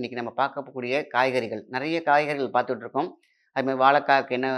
இன்றைக்கி நம்ம பார்க்கக்கூடிய காய்கறிகள். நிறைய காய்கறிகள் பார்த்துட்டு இருக்கோம் அதுமாதிரி வாழைக்காய்க்கு என்ன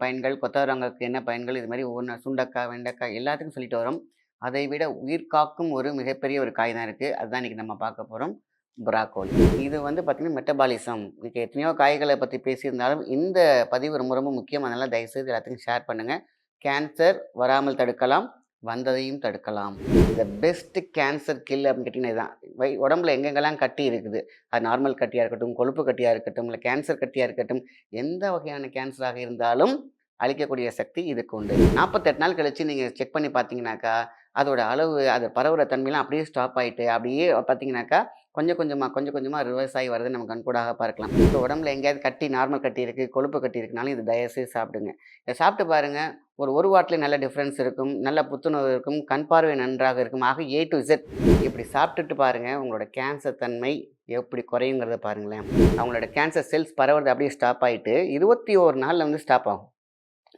பயன்கள் கொத்தவரங்காய்க்கு என்ன பயன்கள் இது மாதிரி ஒவ்வொன்று சுண்டக்காய் வெண்டைக்காய் எல்லாத்துக்கும் சொல்லிட்டு வரோம். அதை விட உயிர் காக்கும் ஒரு மிகப்பெரிய ஒரு காய் தான் இருக்குது அதுதான் இன்றைக்கி நம்ம பார்க்க போகிறோம் புராக்கோலி. இது வந்து பார்த்திங்கன்னா மெட்டபாலிசம். இன்றைக்கி எத்தனையோ காய்களை பற்றி பேசியிருந்தாலும் இந்த பதிவு ரொம்ப ரொம்ப முக்கியம். அதனால் தயவுசெய்து எல்லாத்துக்கும் ஷேர் பண்ணுங்கள் கேன்சர் வராமல் தடுக்கலாம். வந்ததையும் தடுக்கலாம். இந்த பெஸ்ட்டு கேன்சர் கில் அப்படின்னு கேட்டிங்கன்னா இதுதான் வை உடம்புல எங்கெங்கெல்லாம் கட்டி இருக்குது? அது நார்மல் கட்டியாக இருக்கட்டும் கொழுப்பு கட்டியாக இருக்கட்டும் இல்லை கேன்சர் கட்டியாக இருக்கட்டும் எந்த வகையான கேன்சராக இருந்தாலும் அழிக்கக்கூடிய சக்தி இதுக்கு உண்டு. நாற்பத்தெட்டு நாள் கழித்து நீங்கள் செக் பண்ணி பார்த்தீங்கன்னாக்கா அதோட அளவு அது பரவுகிற தன்மையெல்லாம் அப்படியே ஸ்டாப் ஆகிட்டு அப்படியே பார்த்தீங்கன்னாக்கா கொஞ்சம் கொஞ்சமாக கொஞ்சம் கொஞ்சமாக ரிவர்ஸ் ஆகி வருது நம்ம கண்கூடாக பார்க்கலாம். இப்போ உடம்புல எங்கேயாவது கட்டி நார்மல் கட்டி இருக்குது கொழுப்பு கட்டி இருக்குனாலும் இது தயவுசெய்து சாப்பிடுங்க. இதை சாப்பிட்டு பாருங்கள் ஒரு ஒரு வாட்டில் நல்ல டிஃப்ரென்ஸ் இருக்கும் நல்ல புத்துணர்வு இருக்கும் கண் பார்வை நன்றாக இருக்கும். ஆக ஏ டு இசட் இப்படி சாப்பிட்டுட்டு பாருங்கள் உங்களோட கேன்சர் தன்மை எப்படி குறையுங்கிறத பாருங்களேன். அவங்களோட கேன்சர் செல்ஸ் பரவுறது அப்படியே ஸ்டாப் ஆகிட்டு இருபத்தி ஒரு நாளில் வந்து ஸ்டாப் ஆகும்.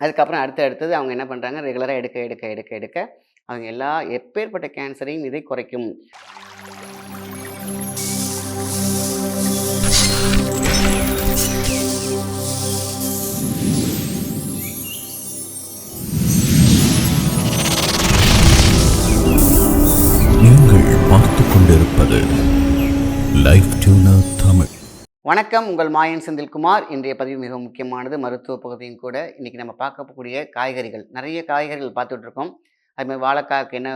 அதுக்கப்புறம் அடுத்து அடுத்தது அவங்க என்ன பண்ணுறாங்க ரெகுலராக எடுக்க எடுக்க எடுக்க எடுக்க அவங்க எல்லா எப்பேற்பட்ட கேன்சரையும் இதை குறைக்கும். வணக்கம் உங்கள் மாயன் செந்தில்குமார். இன்றைய பதிவு மிக முக்கியமானது. மருத்துவ பகுதியும் கூட இன்றைக்கி நம்ம பார்க்கக்கூடிய காய்கறிகள். நிறைய காய்கறிகள் பார்த்துட்ருக்கோம். அதுமாதிரி வாழைக்காய்க்கு என்ன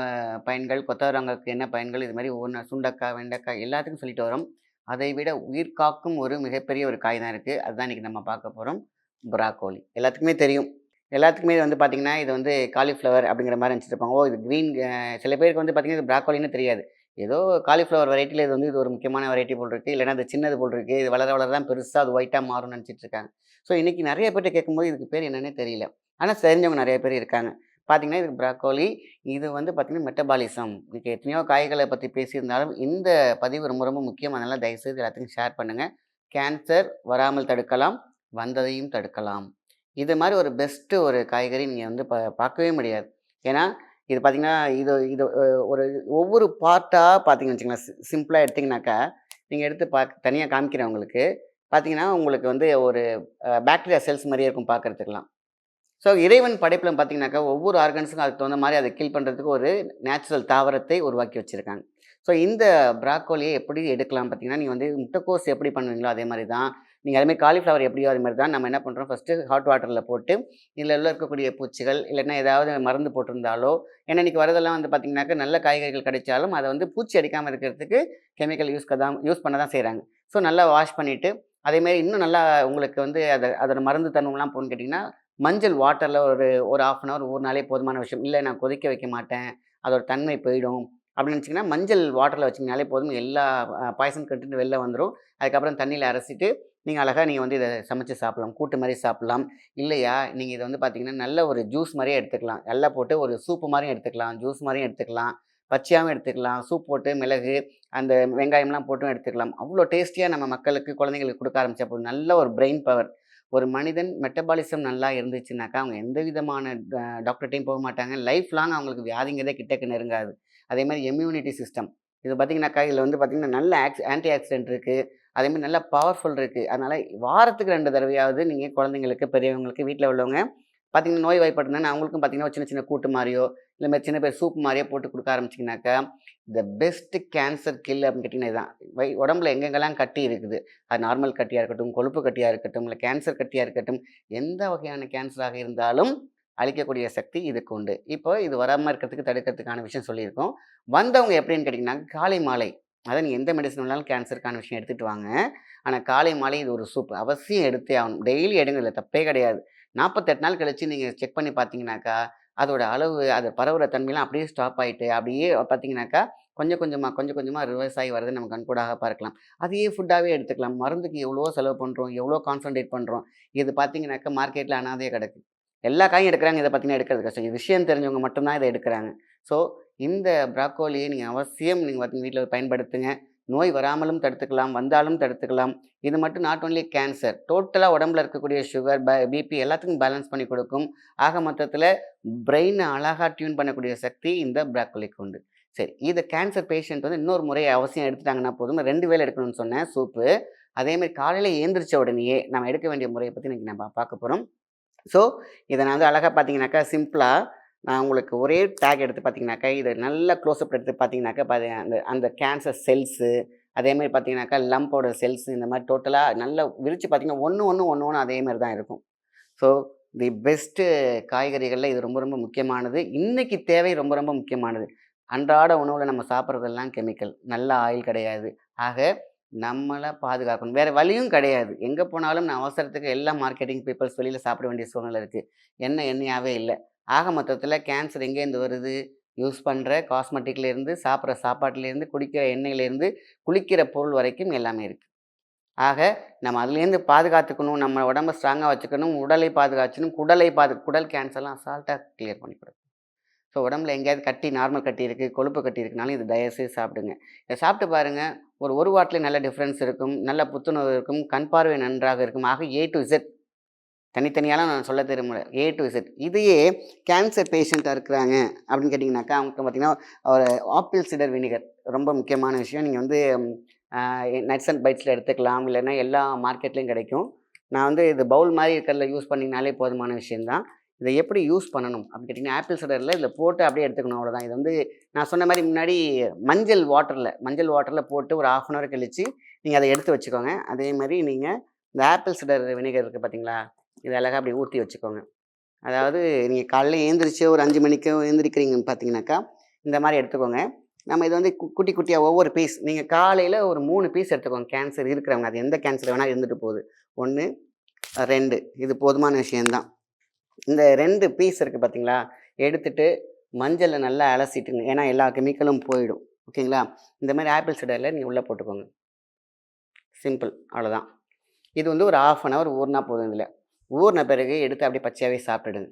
பயன்கள் கொத்தவரங்காய்க்கு என்ன பயன்கள் இது மாதிரி ஒவ்வொன்று சுண்டக்காய் வெண்டைக்காய் எல்லாத்துக்கும் சொல்லிட்டு வரோம். அதை விட உயிர் காக்கும் ஒரு மிகப்பெரிய ஒரு காய் தான் இருக்குது அதுதான் இன்றைக்கி நம்ம பார்க்க போகிறோம் புராக்கோலி. எல்லாத்துக்குமே தெரியும். எல்லாத்துக்குமே இது வந்து பார்த்திங்கன்னா இது வந்து காலிஃப்ளவர் அப்படிங்கிற மாதிரி நினச்சிருப்பாங்க ஓ இது க்ரீன் சில பேருக்கு வந்து பார்த்திங்கன்னா இது ப்ராக்கோலின்னு தெரியாது. ஏதோ காலிஃப்ளவர் வெரைட்டியில் இது வந்து இது ஒரு முக்கியமான வெரைட்டி போல் இருக்குது இல்லைனா அது சின்னது போல் இருக்குது இது வளர வளர தான் பெருசாக அது ஒயிட்டாக மாறும்னு நினச்சிட்டு இருக்காங்க. ஸோ இன்றைக்கி நிறைய பேர்கிட்ட கேட்கும்போது இதுக்கு பேர் என்னன்னே தெரியல. ஆனால் தெரிஞ்சவங்க நிறைய பேர் இருக்காங்க. பார்த்தீங்கன்னா இதுக்கு ப்ராக்கோலி இது வந்து பார்த்திங்கன்னா மெட்டபாலிசம் இன்றைக்கி எத்தனையோ காய்களை பற்றி பேசியிருந்தாலும் இந்த பதிவு ரொம்ப ரொம்ப முக்கியம். அதனால் தயவுசெய்து எல்லாத்துக்கும் ஷேர் பண்ணுங்கள் கேன்சர் வராமல் தடுக்கலாம் வந்ததையும் தடுக்கலாம். இது மாதிரி ஒரு பெஸ்ட்டு ஒரு காய்கறி நீங்கள் வந்து பா பார்க்கவே முடியாது. ஏன்னா இது பார்த்திங்கன்னா இது இது ஒரு ஒவ்வொரு பார்ட்டாக பார்த்தீங்கன்னு வச்சுங்களேன் சிம்பிளாக எடுத்திங்கனாக்கா நீங்கள் எடுத்து பா தனியாக காமிக்கிறேன் உங்களுக்கு. பார்த்தீங்கன்னா உங்களுக்கு வந்து ஒரு பேக்டீரியா செல்ஸ் மாதிரியே இருக்கும் பார்க்குறதுக்கெலாம் ஸோ இறைவன் படைப்பில் பார்த்தீங்கன்னாக்கா ஒவ்வொரு ஆர்கன்ஸுக்கும் அதுக்கு தகுந்த மாதிரி அதை கில் பண்ணுறதுக்கு ஒரு நேச்சுரல் தாவரத்தை உருவாக்கி வச்சுருக்காங்க. ஸோ இந்த ப்ராக்கோலியை எப்படி எடுக்கலாம் பார்த்தீங்கன்னா நீங்கள் வந்து முட்டைக்கோஸ் எப்படி பண்ணுவீங்களோ அதே மாதிரி தான் நீங்கள் அதேமாதிரி காலிஃப்ளவர் எப்படியோ அதே மாதிரி தான் நம்ம என்ன பண்ணுறோம் ஃபஸ்ட்டு ஹாட் வாட்டரில் போட்டு இதில் உள்ள இருக்கக்கூடிய பூச்சிகள் இல்லைன்னா ஏதாவது மருந்து போட்டிருந்தாலோ ஏன்னா இன்றைக்கி வரதெல்லாம் வந்து பார்த்திங்கனாக்கா நல்ல காய்கறிகள் கிடைச்சாலும் அதை வந்து பூச்சி அடிக்காமல் இருக்கிறதுக்கு கெமிக்கல் யூஸ் தான் யூஸ் பண்ண தான் செய்கிறாங்க ஸோ நல்லா வாஷ் பண்ணிவிட்டு அதேமாரி இன்னும் நல்லா உங்களுக்கு வந்து அதை அதோட மருந்து தன்மைலாம் போகணுன்னு கேட்டிங்கன்னா மஞ்சள் வாட்டரில் ஒரு ஒரு ஆஃப் அன் ஹவர் நாளே போதுமான விஷயம். இல்லை நான் கொதிக்க வைக்க மாட்டேன். அதோட தன்மை போயிடும். அப்படின்னு நினச்சிங்கன்னா மஞ்சள் வாட்டரில் வச்சிங்கனாலே போதும். எல்லா பாய்சன் கட்டுட்டு வெளில வந்துடும் அதுக்கப்புறம் தண்ணியில் அரைச்சிட்டு நீங்கள் அழகாக நீங்கள் வந்து இதை சமைச்சு சாப்பிடலாம். கூட்டு மாதிரி சாப்பிட்லாம். இல்லையா? நீங்கள் இதை வந்து பார்த்தீங்கன்னா நல்ல ஒரு ஜூஸ் மாதிரியே எடுத்துக்கலாம். எல்லாம் போட்டு ஒரு சூப்பு மாதிரியும் எடுத்துக்கலாம். ஜூஸ் மாதிரியும் எடுத்துக்கலாம். பச்சையாகவும் எடுத்துக்கலாம். சூப் போட்டு மிளகு அந்த வெங்காயம்லாம் போட்டும் எடுத்துக்கலாம். அவ்வளோ டேஸ்டியாக நம்ம மக்களுக்கு குழந்தைங்களுக்கு கொடுக்க ஆரம்பிச்சா போதும். நல்ல ஒரு பிரெயின் பவர் ஒரு மனிதன் மெட்டபாலிசம் நல்லா இருந்துச்சுனாக்கா அவங்க எந்த விதமான டாக்டர்கிட்டையும் போக மாட்டாங்க. லைஃப் லாங் அவங்களுக்கு வியாதிங்கிறதே கிட்டக்கு நெருங்காது. அதே மாதிரி இம்யூனிட்டி சிஸ்டம் இது பார்த்தீங்கன்னாக்கா இதில் வந்து பார்த்திங்கன்னா நல்ல ஆக்ஸ் ஆன்டி ஆக்சிடென்ட் இருக்குது அதேமாதிரி நல்ல பவர்ஃபுல் இருக்குது அதனால் வாரத்துக்கு ரெண்டு தடவையாவது நீங்கள் குழந்தைங்களுக்கு பெரியவங்களுக்கு வீட்டில் உள்ளவங்க பார்த்தீங்கன்னா நோய் வாய்ப்பட்டுனா அவங்களுக்கும் பார்த்தீங்கன்னா சின்ன சின்ன கூட்டு மாதிரியோ இல்லை மாதிரி சின்ன பேர் சூப் மாதிரியே போட்டு கொடுக்க ஆரம்பிச்சிங்கனாக்கா த பெஸ்ட் கேன்சர் கில் அப்படின்னு கேட்டிங்கன்னா இதுதான் வை உடம்புல எங்கெங்கெல்லாம் கட்டி இருக்குது. அது நார்மல் கட்டியாக இருக்கட்டும் கொழுப்பு கட்டியாக இருக்கட்டும் இல்லை கேன்சர் கட்டியாக இருக்கட்டும் எந்த வகையான கேன்சராக இருந்தாலும் அழிக்கக்கூடிய சக்தி இதுக்கு உண்டு. இப்போ இது வராமல் இருக்கிறதுக்கு தடுக்கிறதுக்கான விஷயம் சொல்லியிருக்கோம். வந்தவங்க எப்படின்னு கேட்டிங்கன்னா காலை மாலை. அதான் நீங்கள் எந்த மெடிசன் வேணாலும் கேன்சருக்கான விஷயம் எடுத்துகிட்டு வாங்க. ஆனால் காலை மாலை இது ஒரு சூப். அவசியம் எடுத்தே ஆகணும். டெய்லி எடுங்க இல்லை தப்பே கிடையாது. நாற்பத்தெட்டு நாள் கழித்து நீங்கள் செக் பண்ணி பார்த்தீங்கன்னாக்கா அதோட அளவு அது பரவுகிற தன்மையெல்லாம் அப்படியே ஸ்டாப் ஆகிட்டு அப்படியே பார்த்தீங்கன்னாக்கா கொஞ்சம் கொஞ்சமாக கொஞ்சம் கொஞ்சமாக ரிவர்ஸ் ஆகி வரது நம்ம கண்கூடாக பார்க்கலாம். அதையே ஃபுட்டாகவே எடுத்துக்கலாம். மருந்துக்கு எவ்வளோ செலவு பண்ணுறோம் எவ்வளோ கான்சன்ட்ரேட் பண்ணுறோம் இது பார்த்தீங்கன்னாக்கா மார்க்கெட்டில் அனாதையே கிடக்கு. எல்லா காயும் எடுக்கிறாங்க இதை பார்த்தீங்கன்னா எடுக்கிறது கஷ்டம். இது விஷயம் தெரிஞ்சவங்க மட்டும்தான் இதை எடுக்கிறாங்க. ஸோ இந்த ப்ராக்கோலியை நீங்கள் அவசியம் நீங்கள் பார்த்தீங்க வீட்டில் பயன்படுத்துங்க. நோய் வராமலும் தடுத்துக்கலாம் வந்தாலும் தடுத்துக்கலாம். இது மட்டும் நாட் ஒன்லி கேன்சர் டோட்டலாக உடம்புல இருக்கக்கூடிய சுகர் ப பிபி எல்லாத்துக்கும் பேலன்ஸ் பண்ணி கொடுக்கும். ஆக மொத்தத்தில் பிரெயினை அழகாக டியூன் பண்ணக்கூடிய சக்தி இந்த ப்ராக்கோலிக்கு உண்டு. சரி இதை கேன்சர் பேஷண்ட் வந்து இன்னொரு முறை அவசியம் எடுத்துட்டாங்கன்னா போதும். ரெண்டு வேளை எடுக்கணும்னு சொன்னேன் சூப்பு அதேமாதிரி காலையில் ஏந்திரிச்ச உடனேயே நம்ம எடுக்க வேண்டிய முறையை பற்றி இன்றைக்கி நம்ம பார்க்க போகிறோம் ஸோ இதை நான் வந்து அழகாக பார்த்தீங்கன்னாக்கா சிம்பிளாக நான் உங்களுக்கு ஒரே டேக் எடுத்து பார்த்தீங்கன்னாக்கா இதை நல்ல க்ளோஸ்அப் எடுத்து பார்த்தீங்கன்னாக்கா பாதி அந்த அந்த கேன்சர் செல்ஸு அதேமாதிரி பார்த்தீங்கன்னாக்கா லம்போட செல்ஸ் இந்த மாதிரி டோட்டலாக நல்லா விரித்து பார்த்தீங்கன்னா ஒன்று ஒன்று ஒன்று ஒன்று அதேமாதிரி தான் இருக்கும். ஸோ தி பெஸ்ட்டு காய்கறிகளில் இது ரொம்ப ரொம்ப முக்கியமானது. இன்றைக்கி தேவை ரொம்ப ரொம்ப முக்கியமானது. அன்றாட உணவில் நம்ம சாப்பிட்றதெல்லாம் கெமிக்கல் நல்ல ஆயில் கிடையாது. ஆக நம்மளை பாதுகாக்கணும். வேறு வழியும் கிடையாது. எங்கே போனாலும் நான் அவசரத்துக்கு எல்லா மார்க்கெட்டிங் பீப்புள்ஸ் வெளியில் சாப்பிட வேண்டிய சூழ்நிலை இருக்குது என்ன எண்ணெயாகவே இல்லை. ஆக மொத்தத்தில் கேன்சர் எங்கேருந்து வருது? யூஸ் பண்ணுற காஸ்மெட்டிக்லேருந்து சாப்பிட்ற சாப்பாட்டிலேருந்து குடிக்கிற எண்ணெயிலேருந்து குளிக்கிற பொருள் வரைக்கும் எல்லாமே இருக்குது ஆக நம்ம அதுலேருந்து பாதுகாத்துக்கணும் நம்ம உடம்ப ஸ்ட்ராங்காக வச்சுக்கணும் உடலை பாதுகாக்கணும் குடலை பாது குடல் கேன்சர்லாம் அசால்ட்டாக கிளியர் பண்ணி கொடுக்கும். ஸோ உடம்புல எங்கேயாவது கட்டி நார்மல் கட்டி இருக்குது கொழுப்பு கட்டி இருக்குனாலும் இது தயவுசெய்து சாப்பிடுங்க. இதை சாப்பிட்டு பாருங்கள் ஒரு ஒரு வாட்டிலே நல்ல டிஃப்ரென்ஸ் இருக்கும் நல்ல புத்துணர்வு இருக்கும் கண் பார்வை நன்றாக இருக்கும். ஆக ஏ டு இசட் தனித்தனியாலாம் நான் சொல்ல தெரியல ஏ டு இசட் இதையே கேன்சர் பேஷண்ட்டாக இருக்கிறாங்க அப்படின்னு கேட்டிங்கனாக்கா அவங்களுக்கு பார்த்தீங்கன்னா ஒரு ஆப்பிள் சிடர் வினிகர் ரொம்ப முக்கியமான விஷயம். நீங்கள் வந்து நட்ஸ் அண்ட் பைட்ஸில் எடுத்துக்கலாம். இல்லைன்னா எல்லா மார்க்கெட்லேயும் கிடைக்கும். நான் வந்து இது பவுல் மாதிரி இருக்கிறதுல யூஸ் பண்ணிங்கனாலே போதுமான விஷயந்தான் இதை எப்படி யூஸ் பண்ணணும் அப்படின்னு கேட்டிங்கன்னா ஆப்பிள் சிடரில் இதில் போட்டு அப்படியே எடுத்துக்கணும் அவ்வளோதான் இது வந்து நான் சொன்ன மாதிரி முன்னாடி மஞ்சள் வாட்டரில் மஞ்சள் வாட்டரில் போட்டு ஒரு ஆஃப் அன் ஹவர் கழித்து நீங்கள் அதை எடுத்து வச்சுக்கோங்க. அதே மாதிரி நீங்கள் இந்த ஆப்பிள் சிடர் வினிகர் இருக்குது பார்த்தீங்களா இது அழகாக அப்படி ஊற்றி வச்சுக்கோங்க. அதாவது நீங்கள் காலையில் ஏந்திரிச்சு ஒரு அஞ்சு மணிக்கு ஏந்திரிக்கிறீங்கன்னு பார்த்தீங்கன்னாக்கா இந்த மாதிரி எடுத்துக்கோங்க. நம்ம இது வந்து கு- குட்டி குட்டியாக ஒவ்வொரு பீஸ் நீங்கள் காலையில் ஒரு மூணு பீஸ் எடுத்துக்கோங்க. கேன்சர் இருக்கிறவங்க அது எந்த கேன்சர் வேணால் இருந்துட்டு போகுது. ஒன்று ரெண்டு இது போதுமான விஷயந்தான் இந்த ரெண்டு பீஸ் இருக்குது பார்த்தீங்களா எடுத்துட்டு மஞ்சளை நல்லா அலசிட்டுங்க. ஏன்னா எல்லா கெமிக்கலும் போயிடும். ஓகேங்களா? இந்த மாதிரி ஆப்பிள் சிடரில் நீங்கள் உள்ளே போட்டுக்கோங்க. சிம்பிள் அவ்வளோதான் இது வந்து ஒரு ஆஃப் அன் ஹவர் ஊறினா போதும் இதில். ஊறின பிறகு எடுத்து அப்படியே பச்சையாகவே சாப்பிட்டுடுங்க.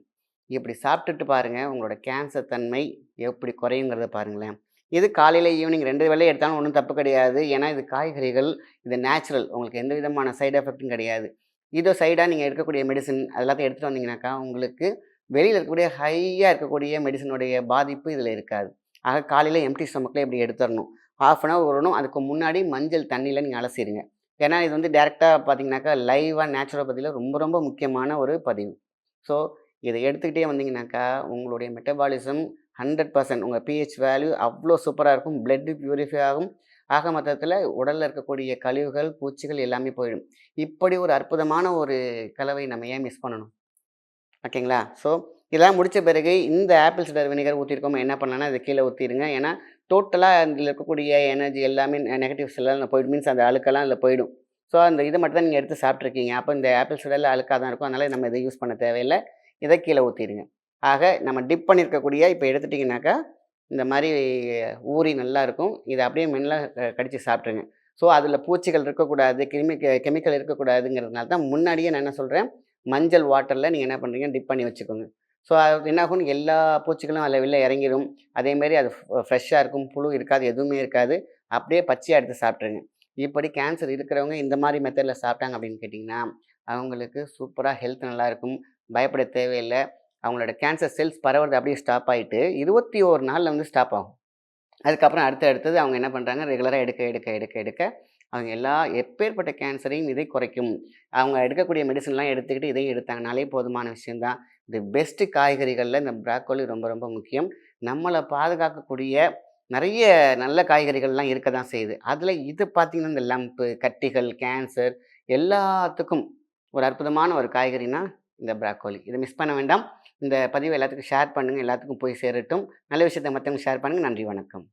இப்படி சாப்பிட்டுட்டு பாருங்கள் உங்களோட கேன்சர் தன்மை எப்படி குறையுங்கிறத பாருங்களேன். இது காலையில் ஈவினிங் ரெண்டு வேலையை எடுத்தாலும் ஒன்றும் தப்பு கிடையாது. ஏன்னா இது காய்கறிகள் இது நேச்சுரல் உங்களுக்கு எந்த விதமான சைடு எஃபெக்ட்டும் கிடையாது. இதோ சைடாக நீங்கள் எடுக்கக்கூடிய மெடிசன் அதெல்லாத்தையும் எடுத்துகிட்டு வந்தீங்கன்னாக்கா உங்களுக்கு வெளியில் இருக்கக்கூடிய ஹையாக இருக்கக்கூடிய மெடிசனுடைய பாதிப்பு இதில் இருக்காது. ஆக காலையில் எம்டி ஸ்டொமக்கில் இப்படி எடுத்துடணும். ஆஃப் அன் ஹவர் வரணும் அதுக்கு முன்னாடி மஞ்சள் தண்ணியில் நீங்கள் அலசிடுங்க. ஏன்னா இது வந்து டேரெக்டாக பார்த்தீங்கன்னாக்கா லைவாக நேச்சுரோபதியில் ரொம்ப ரொம்ப முக்கியமான ஒரு பதிவு. ஸோ இதை எடுத்துக்கிட்டே வந்தீங்கன்னாக்கா உங்களுடைய மெட்டபாலிசம் ஹண்ட்ரட் பர்சன்ட் உங்கள் பிஹெச் வேல்யூ அவ்வளோ சூப்பராக இருக்கும். பிளட்டு பியூரிஃபை ஆகும். ஆக மொத்தத்தில் உடலில் இருக்கக்கூடிய கழிவுகள் பூச்சிகள் எல்லாமே போயிடும். இப்படி ஒரு அற்புதமான ஒரு கலவை நம்ம ஏன் மிஸ் பண்ணணும்? ஓகேங்களா? ஸோ இதெல்லாம் முடித்த பிறகு இந்த ஆப்பிள் சிடர் வினிகர் ஊற்றிருக்கோம் என்ன பண்ணலாம்னா இதை கீழே ஊற்றிடுங்க ஏன்னா டோட்டலாக அதில் இருக்கக்கூடிய எனர்ஜி எல்லாமே நெகட்டிவ்ஸ் எல்லாம் போயிடும். மீன்ஸ் அந்த அழுக்கெல்லாம் அதில் போயிடும். ஸோ அந்த இதை மட்டும் தான் நீங்கள் எடுத்து சாப்பிட்ருக்கீங்க அப்போ இந்த ஆப்பிள் சுடலில் அழுக்காக தான் இருக்கும். அதனால் நம்ம இதை யூஸ் பண்ண தேவையில்லை. இதை கீழே ஊற்றிடுங்க ஆக நம்ம டிப் பண்ணியிருக்கக்கூடிய இப்போ எடுத்துட்டிங்கனாக்கா இந்த மாதிரி ஊறி நல்லா இருக்கும். இதை அப்படியே மெல்ல கடித்து சாப்பிட்ருங்க ஸோ அதில் பூச்சிகள் இருக்கக்கூடாது கிருமி கெமிக்கல் இருக்கக்கூடாதுங்கிறதுனால தான் முன்னாடியே நான் என்ன சொல்கிறேன் மஞ்சள் வாட்டரில் நீங்கள் என்ன பண்ணுறீங்க டிப் பண்ணி வச்சுக்கோங்க. ஸோ அது என்னாகும்னு எல்லா பூச்சிகளும் அதில் வெளில இறங்கிடும் அதேமாரி அது ஃப்ரெஷ்ஷாக இருக்கும் புழு இருக்காது எதுவுமே இருக்காது. அப்படியே பச்சையாக எடுத்து சாப்பிட்ருங்க. இப்படி கேன்சர் இருக்கிறவங்க இந்த மாதிரி மெத்தடில் சாப்பிட்டாங்க அப்படின்னு கேட்டிங்கன்னா அவங்களுக்கு சூப்பராக ஹெல்த் நல்லாயிருக்கும் பயப்பட தேவையில்லை. அவங்களோட கேன்சர் செல்ஸ் பரவுறது அப்படியே ஸ்டாப் ஆகிட்டு இருபத்தி ஒரு நாளில் வந்து ஸ்டாப் ஆகும். அதுக்கப்புறம் அடுத்து அடுத்தது அவங்க என்ன பண்ணுறாங்க ரெகுலராக எடுக்க எடுக்க எடுக்க எடுக்க அவங்க எல்லா எப்பேற்பட்ட கேன்சரையும் இதை குறைக்கும். அவங்க எடுக்கக்கூடிய மெடிசன்லாம் எடுத்துக்கிட்டு இதையும் எடுத்தாங்கனாலே போதுமான விஷயந்தான் தி பெஸ்ட்டு காய்கறிகளில் இந்த ப்ராக்கோலி ரொம்ப ரொம்ப முக்கியம். நம்மளை பாதுகாக்கக்கூடிய நிறைய நல்ல காய்கறிகள்லாம் இருக்க தான் செய்யுது. அதில் இது பார்த்திங்கன்னா இந்த லம்ப்பு கட்டிகள் கேன்சர் எல்லாத்துக்கும் ஒரு அற்புதமான ஒரு காய்கறினா இந்த ப்ராக்கோலி இதை மிஸ் பண்ண வேண்டாம். இந்த பதிவை எல்லாத்துக்கும் ஷேர் பண்ணுங்கள் எல்லாத்துக்கும் போய் சேரட்டும். நல்ல விஷயத்தை மற்றவங்க ஷேர் பண்ணுங்கள் நன்றி வணக்கம்.